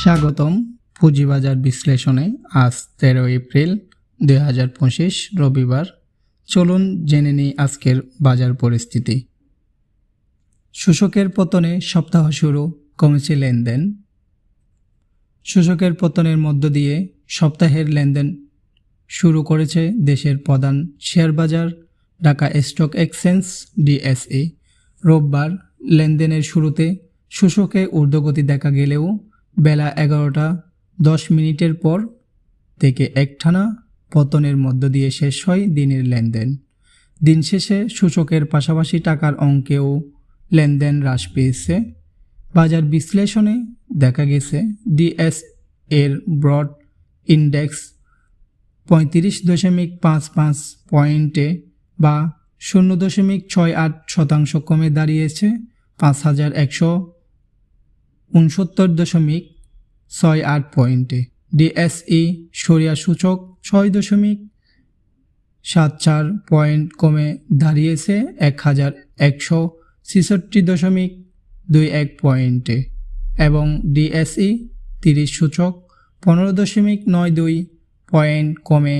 স্বাগতম পুঁজিবাজার বিশ্লেষণে আজ তেরো এপ্রিল দুই হাজার পঁচিশ, রবিবার। চলুন জেনে নিই আজকের বাজার পরিস্থিতি। সূচকের পতনে সপ্তাহ শুরু কমেছে লেনদেন। সূচকের পতনের মধ্য দিয়ে সপ্তাহের লেনদেন শুরু করেছে দেশের প্রধান শেয়ার বাজার, ঢাকা স্টক এক্সচেঞ্জ, ডিএসই। রোববার লেনদেনের শুরুতে সূচকে ঊর্ধ্বগতি দেখা গেলেও বেলা এগারোটা দশ মিনিটের পর থেকে একটানা পতনের মধ্য দিয়ে শেষ হয় দিনের লেনদেন। দিন শেষে সূচকের পাশাপাশি টাকার অঙ্কেও লেনদেন হ্রাস পেয়েছে। বাজার বিশ্লেষণে দেখা গেছে, ডিএস এর ব্রড ইন্ডেক্স পঁয়ত্রিশ দশমিক পাঁচ পাঁচ পয়েন্টে বা শূন্য দশমিক ছয় আট শতাংশ কমে দাঁড়িয়েছে, পাঁচ হাজার একশো উনসত্তর দশমিক ছয় আট পয়েন্টে। ডিএসই সরিয়া সূচক ছয় দশমিক সাত চার পয়েন্ট কমে দাঁড়িয়েছে এক হাজার একশো ছেষট্টি দশমিক দুই এক পয়েন্টে এবং ডিএসই তিরিশ সূচক পনেরো দশমিক নয় দুই পয়েন্ট কমে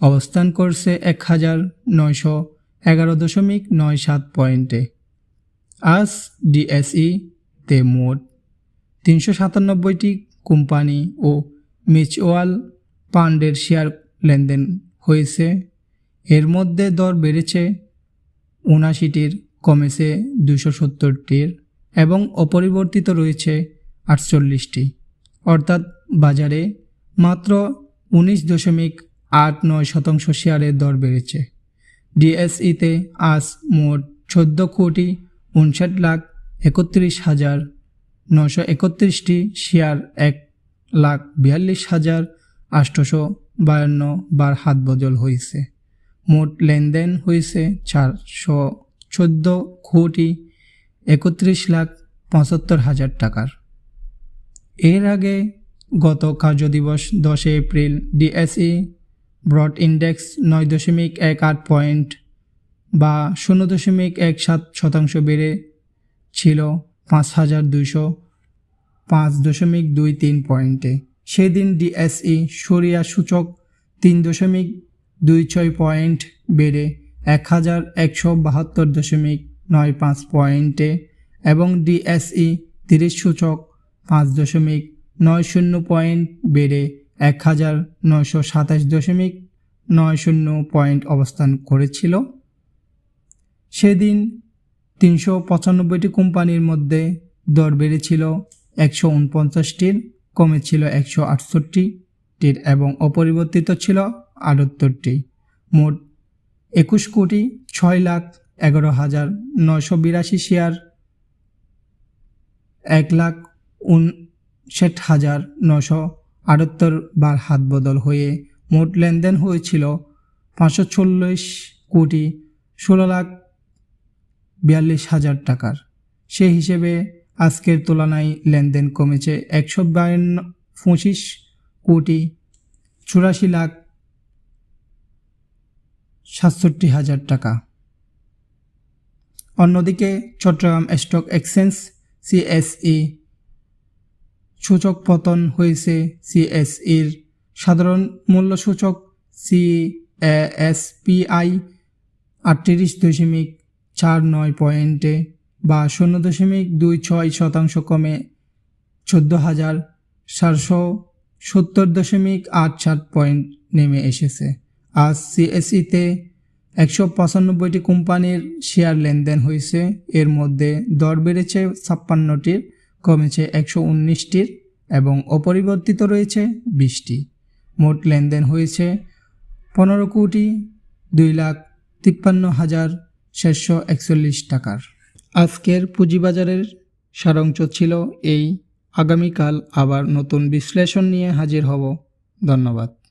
অবস্থান করছে এক হাজার নয়শো এগারো দশমিক নয় সাত পয়েন্টে। আজ ডিএসই তে মোট তিনশো সাতানব্বইটি কোম্পানি ও মিউচুয়াল ফান্ডের শেয়ার লেনদেন হয়েছে। এর মধ্যে দর বেড়েছে উনাশিটির কমেছে দুশো সত্তরটির এবং অপরিবর্তিত রয়েছে আটচল্লিশটি। অর্থাৎ বাজারে মাত্র উনিশ দশমিক আট নয় শতাংশ শেয়ারের দর বেড়েছে। ডিএসইতে আজ মোট চোদ্দ কোটি উনষাট লাখ একত্রিশ হাজার নশো একত্রিশটি শেয়ার এক লাখ বিয়াল্লিশ হাজার আটশোশো বায়ান্ন বার হাত বদল হয়েছে। মোট লেনদেন হয়েছে চারশো চোদ্দ কোটি একত্রিশ লাখ পঁচাত্তর হাজার টাকার। এর আগে গত কার্যদিবস দশে এপ্রিল ডিএসই ব্রড ইন্ডেক্স নয় দশমিক এক আট পয়েন্ট বা শূন্য দশমিক এক সাত শতাংশ বেড়ে ছিল পাঁচ হাজার দুইশো পাঁচ দশমিক দুই তিন পয়েন্টে। সেদিন ডিএসই সরিয়া সূচক তিন দশমিক দুই ছয় পয়েন্ট বেড়ে এক হাজার একশো বাহাত্তর দশমিক নয় পাঁচ পয়েন্টে এবং ডিএসই তিরিশ সূচক পাঁচ দশমিক নয় শূন্য পয়েন্ট বেড়ে এক হাজার নয়শো সাতাশ দশমিক নয় শূন্য পয়েন্ট অবস্থান করেছিল। সেদিন তিনশো পঁচানব্বইটি কোম্পানির মধ্যে দর বেড়েছিল, একশো উনপঞ্চাশটির কমেছিল একশো আটষট্টিটির এবং অপরিবর্তিত ছিল আটাত্তরটি। মোট একুশ কোটি ছয় লাখ এগারো হাজার নয়শো বিরাশি শেয়ার, এক লাখ উনষাট হাজার নশো আটাত্তর বার হাত বদল হয়ে মোট লেনদেন হয়েছিল পাঁচশো চল্লিশ কোটি ষোলো লাখ বিয়াল্লিশ হাজার টাকার। সেই হিসেবে আজকের তুলনায় লেনদেন কমেছে একশো বায়ান্ন পঁচিশ কোটি চুরাশি লাখ সাতষট্টি হাজার টাকা। অন্যদিকে চট্টগ্রাম স্টক এক্সচেঞ্জ সিএসই সূচক পতন হয়েছে। সিএসইর সাধারণ মূল্য সূচক সিএসপিআই আটত্রিশ দশমিক চার নয় পয়েন্টে বা শূন্য দশমিক দুই ছয় শতাংশ কমে চোদ্দ হাজার চারশো সত্তর দশমিক আট সাত পয়েন্ট নেমে এসেছে। আজ সিএসইতে একশো পঁচানব্বইটি কোম্পানির শেয়ার লেনদেন হয়েছে। এর মধ্যে দর বেড়েছে ছাপ্পান্নটির কমেছে একশো উনিশটির এবং অপরিবর্তিত রয়েছে বিশটি। মোট লেনদেন হয়েছে পনেরো কোটি দুই লাখ তিপ্পান্ন হাজার চারশো একচল্লিশ টাকার। আজকের পুঁজিবাজারের সারাংশ ছিল এই। আগামীকাল আবার নতুন বিশ্লেষণ নিয়ে হাজির হব। ধন্যবাদ।